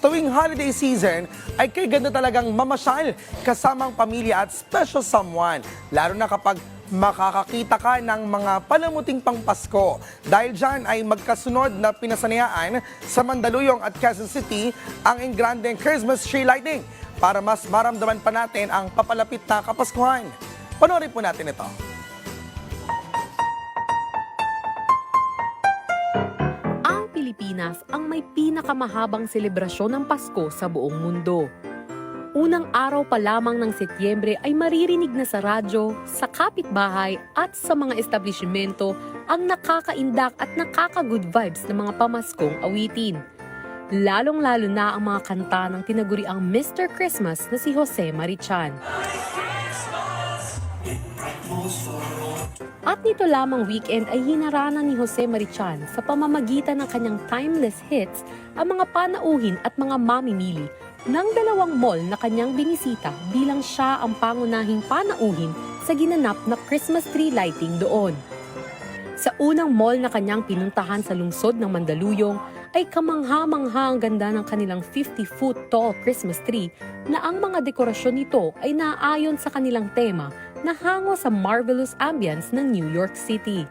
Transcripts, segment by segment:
Tuwing holiday season ay kay ganda talagang mamasyal kasamang pamilya at special someone. Lalo na kapag makakakita ka ng mga palamuting pang Pasko. Dahil dyan ay magkasunod na pinasanayaan sa Mandaluyong at Quezon City ang engrandeng Christmas tree lighting para mas maramdaman pa natin ang papalapit na Kapaskuhan. Panoorin po natin ito. Pilipinas ang may pinakamahabang selebrasyon ng Pasko sa buong mundo. Unang araw pa lamang ng Setyembre ay maririnig na sa radyo, sa kapitbahay at sa mga establishmento ang nakakaindak at nakaka-good vibes ng mga pamaskong awitin. Lalong-lalo na ang mga kanta ng tinaguriang Mr. Christmas na si Jose Marichan. At nito lamang weekend ay hinaranan ni Jose Marichan sa pamamagitan ng kanyang timeless hits ang mga panauhin at mga mamimili ng dalawang mall na kanyang binisita bilang siya ang pangunahing panauhin sa ginanap na Christmas tree lighting doon. Sa unang mall na kanyang pinuntahan sa lungsod ng Mandaluyong ay kamangha-mangha ang ganda ng kanilang 50-foot tall Christmas tree na ang mga dekorasyon nito ay naaayon sa kanilang tema na hango sa marvelous ambience ng New York City.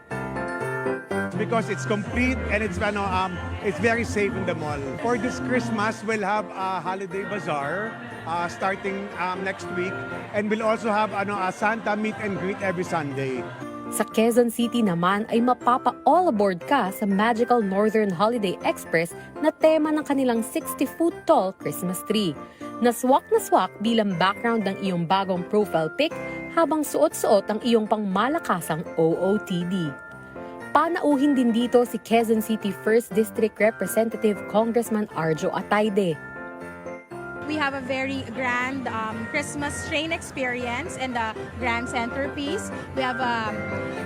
because it's complete and it's ano, um, it's very safe in the mall. For this Christmas, we'll have a holiday bazaar uh, starting um, next week, and we'll also have ano, a Santa meet and greet every Sunday. Sa Quezon City naman ay mapapa all aboard ka sa Magical Northern Holiday Express na tema ng kanilang 60-foot tall Christmas tree. Naswak na swak bilang background ng iyong bagong profile pic habang suot-suot ang iyong pangmalakasang OOTD. Panauhin din dito si Quezon City 1st District Representative Congressman Arjo Atayde. We have a very grand um, Christmas train experience and a grand centerpiece. We have um,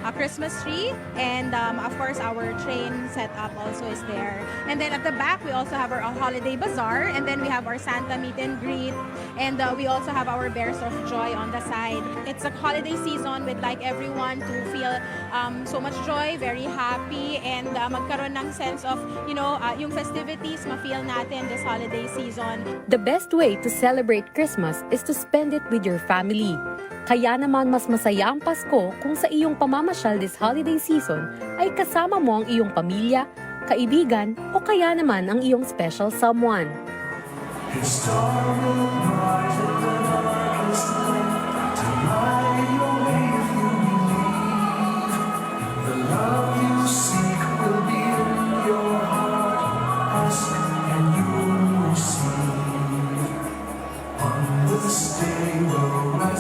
a Christmas tree and um, of course our train setup also is there. And then at the back we also have our holiday bazaar and then we have our Santa meet and greet and uh, we also have our Bears of Joy on the side. It's a holiday season we'd like everyone to feel um, so much joy, very happy and uh, magkaroon ng sense of, you know, uh, yung festivities ma-feel natin this holiday season. The best way to celebrate Christmas is to spend it with your family. Kaya naman mas masaya ang Pasko kung sa iyong pamamasyal this holiday season ay kasama mo ang iyong pamilya, kaibigan o kaya naman ang iyong special someone. The